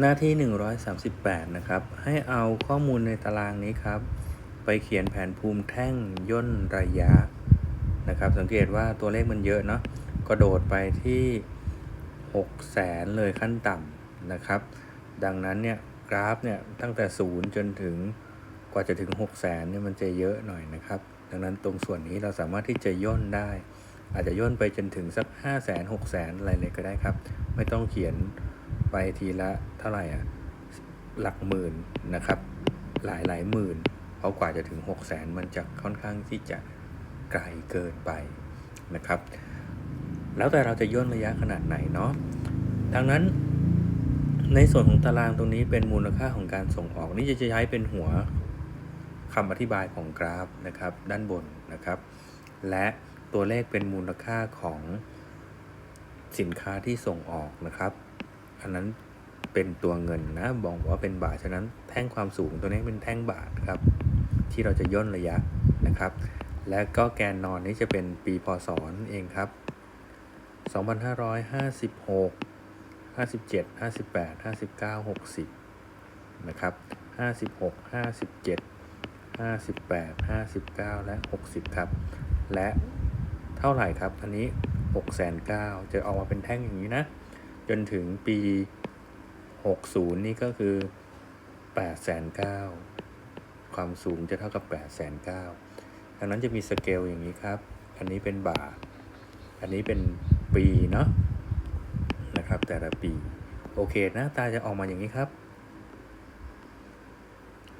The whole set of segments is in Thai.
หน้าที่ 138 นะครับ ให้เอาข้อมูลในตารางนี้ครับ ไปเขียนแผนภูมิแท่งย่นระยะนะครับ สังเกตว่าตัวเลขมันเยอะเนาะกระโดดไปที่6แสนเลยขั้นต่ำนะครับ ดังนั้นเนี่ยกราฟเนี่ยตั้งแต่ 0 จนถึงกว่าจะถึง6แสนเนี่ยมันจะเยอะหน่อยนะครับ ดังนั้นตรงส่วนนี้เราสามารถที่จะย่นได้ อาจจะย่นไปจนถึงสัก 5 0 0แสน6แสนอะไรเลยก็ได้ครับ ไม่ต้องเขียน ไปทีละเท่าไหร่อะหลักหมื่นนะครับ หลายหลายหมื่น เพราะกว่าจะถึง 6 0แสนมันจะค่อนข้างที่จะไกลเกินไปนะครับ แล้วแต่เราจะย่นระยะขนาดไหนเนาะดังนั้นในส่วนของตารางตรงนี้เป็นมูลค่าของการส่งออก นี่จะใช้เป็นหัวคำอธิบายของกราฟนะครับ ด้านบนนะครับ และตัวเลขเป็นมูลค่าของสินค้าที่ส่งออกนะครับ อันนั้นเป็นตัวเงินนะบอกว่าเป็นบาทฉะนั้นแท่งความสูงตัวนี้เป็นแท่งบาทครับ ที่เราจะย่นระยะนะครับ และก็แกนนอนนี้จะเป็นปีพศนั่นเองครับ 2556 57 58 59 60นะครับ56 57 58 59 และ 60 ครับ และเท่าไหร่ครับ อันนี้ 6 9 0 0 0จะออกมาเป็นแท่งอย่างนี้นะ จนถึงปี 60 นี่ก็คือ8 9 0 0ความสูงจะเท่ากับ8 9 0 0 0ดังนั้นจะมีสเกลอย่างนี้ครับ อันนี้เป็นบาทอันนี้เป็นปีเนาะนะครับแต่ละปี โอเคหน้าตาจะออกมาอย่างนี้ครับ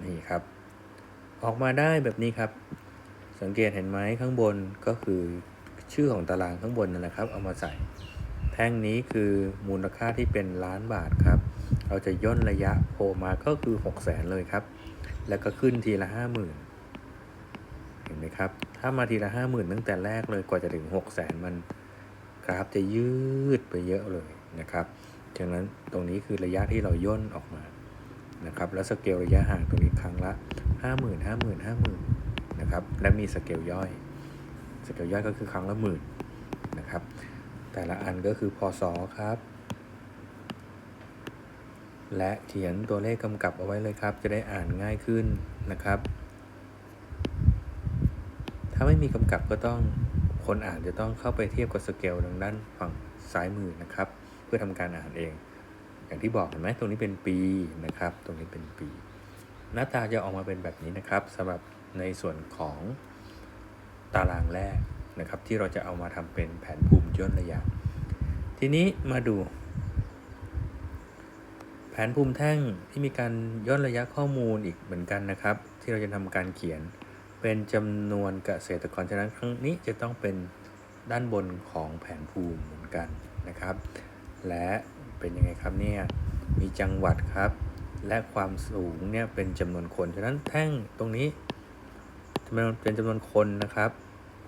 นี่ครับ ออกมาได้แบบนี้ครับ สังเกตเห็นไหมข้างบนก็คือชื่อของตารางข้างบนนั่นแหละครับ เอามาใส่ แท่งนี้คือมูลค่าที่เป็นล้านบาทครับ เราจะย่นระยะโผล่มาก็คือ 6 0แสนเลยครับ แล้วก็ขึ้นทีละ 50,000 เห็นไหมครับ ถ้ามาทีละ 50,000 ตั้งแต่แรกเลยกว่าจะถึง 6 0แสนมันกราฟจะยืดไปเยอะเลยนะครับฉะนั้นตรงนี้คือระยะที่เราย่นออกมานะครับ แล้วสเกลระยะห่างตรงนี้ครั้งละ 50,000 50,000 50,000 นะครับ และมีสเกลย่อย สเกลย่อยก็คือครั้งละหมื่นนะครับ แต่ละอันก็คือพศครับ และเขียนตัวเลขกำกับเอาไว้เลยครับ จะได้อ่านง่ายขึ้นนะครับ ถ้าไม่มีกำกับก็ต้องคนอ่านจะต้องเข้าไปเทียบกับสเกลทางด้านฝั่งซ้ายมือนะครับ เพื่อทำการอ่านเอง อย่างที่บอกเห็นไหมตรงนี้เป็นปีนะครับ ตรงนี้เป็นปี หน้าตาจะออกมาเป็นแบบนี้นะครับสำหรับในส่วนของตารางแรก นะครับที่เราจะเอามาทำเป็นแผนภูมิย่นระยะ ทีนี้มาดู แผนภูมิแท่งที่มีการย่นระยะข้อมูลอีกเหมือนกันนะครับ ที่เราจะทำการเขียนเป็นจำนวนเกษตรกรฉะนั้นครั้งนี้จะต้องเป็นด้านบนของแผนภูมิเหมือนกันนะครับ และเป็นยังไงครับเนี่ยมีจังหวัดครับ และความสูงเนี่ยเป็นจำนวนคน ฉะนั้นแท่งตรงนี้เป็นจำนวนคนนะครับ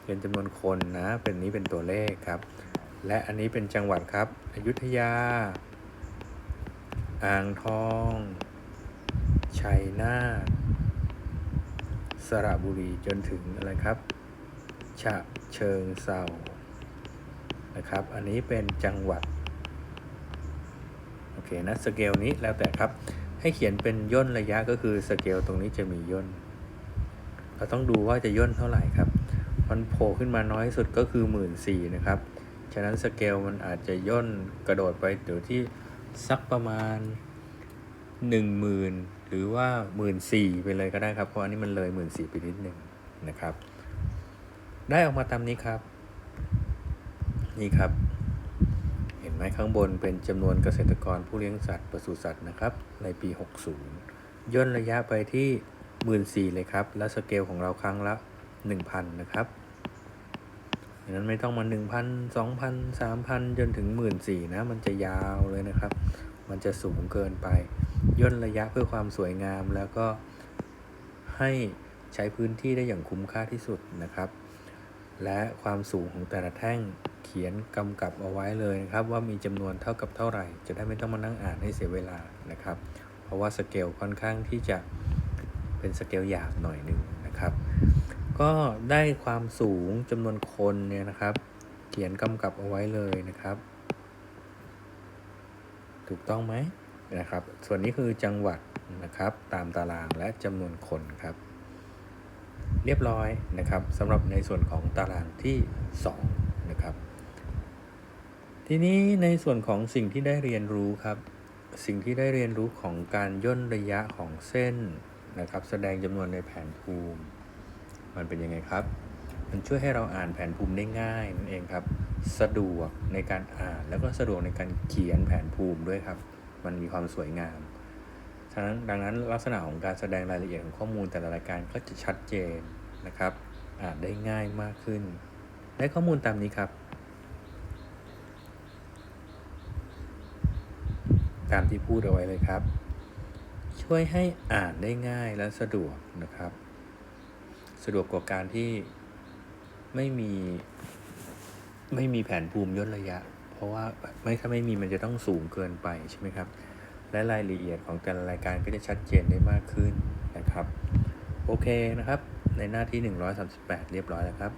เป็นจำนวนคนนะ เป็นนี้เป็นตัวเลขครับ และอันนี้เป็นจังหวัดครับ อยุธยา อ่างทอง ชัยนาท สระบุรีจนถึงอะไรครับ ฉะเชิงเซานะครับ อันนี้เป็นจังหวัด โอเคนะสเกลนี้แล้วแต่ครับ ให้เขียนเป็นย่นระยะก็คือสเกลตรงนี้จะมีย่น เราต้องดูว่าจะย่นเท่าไหร่ครับ มันโผล่ขึ้นมาน้อยสุดก็คือ1 4ื่นนะครับ ฉะนั้นสเกลมันอาจจะย่นกระโดดไปเดี๋ยวที่สักประมาณ 10,000 หรือว่า 1 4ื่นไปเลยก็ได้ครับ เพราะอันนี้มันเลย 1 4ื่นไปนิดหนึ่งนะครับ ได้ออกมาตามนี้ครับ นี่ครับ เห็นไหมข้างบนเป็นจำนวนเกษตรกรผู้เลี้ยงสัตว์ปศุสัตว์นะครับ ในปี 60 ย่นระยะไปที่ 1 4ื่นเลยครับ และสเกลของเราครั้งละ 1,000 นะครับดังนั้นไม่ต้องมา 1,000 2,000 3,000 จนถึง 1 4ื่นนะ มันจะยาวเลยนะครับ มันจะสูงเกินไป ย่นระยะเพื่อความสวยงามแล้วก็ให้ใช้พื้นที่ได้อย่างคุ้มค่าที่สุดนะครับ และความสูงของแต่ละแท่งเขียนกำกับเอาไว้เลยนะครับ ว่ามีจำนวนเท่ากับเท่าไหร่ จะได้ไม่ต้องมานั่งอ่านให้เสียเวลานะครับ เพราะว่าสเกลค่อนข้างที่จะเป็นสเกลหยาบหน่อยหนึ่งนะครับ ก็ได้ความสูงจำนวนคนเนี่ยนะครับ เขียนกำกับเอาไว้เลยนะครับ ถูกต้องไหมนะครับ ส่วนนี้คือจังหวัดนะครับ ตามตารางและจำนวนคนครับ เรียบร้อยนะครับสำหรับในส่วนของตารางที่ 2 นะครับ ทีนี้ในส่วนของสิ่งที่ได้เรียนรู้ครับ สิ่งที่ได้เรียนรู้ของการย่นระยะของเส้นนะครับ แสดงจำนวนในแผนภูมิ มันเป็นยังไงครับ มันช่วยให้เราอ่านแผนภูมิได้ง่ายนั่นเองครับ สะดวกในการอ่านแล้วก็สะดวกในการเขียนแผนภูมิด้วยครับ มันมีความสวยงามฉะนั้นดังนั้นลักษณะของการแสดงรายละเอียดของข้อมูลแต่ละรายการก็จะชัดเจนนะครับ อ่านได้ง่ายมากขึ้น ได้ข้อมูลตามนี้ครับ ตามที่พูดเอาไว้เลยครับ ช่วยให้อ่านได้ง่ายและสะดวกนะครับ สะดวกกว่าการที่ไม่มี ไม่มีแผนภูมิย่นระยะ เพราะว่าไม่ถ้าไม่มีมันจะต้องสูงเกินไปใช่ไหมครับ และรายละเอียดของแต่ละรายการก็จะชัดเจนได้มากขึ้นนะครับ โอเคนะครับ ในหน้าที่ 138 เรียบร้อยแล้วครับ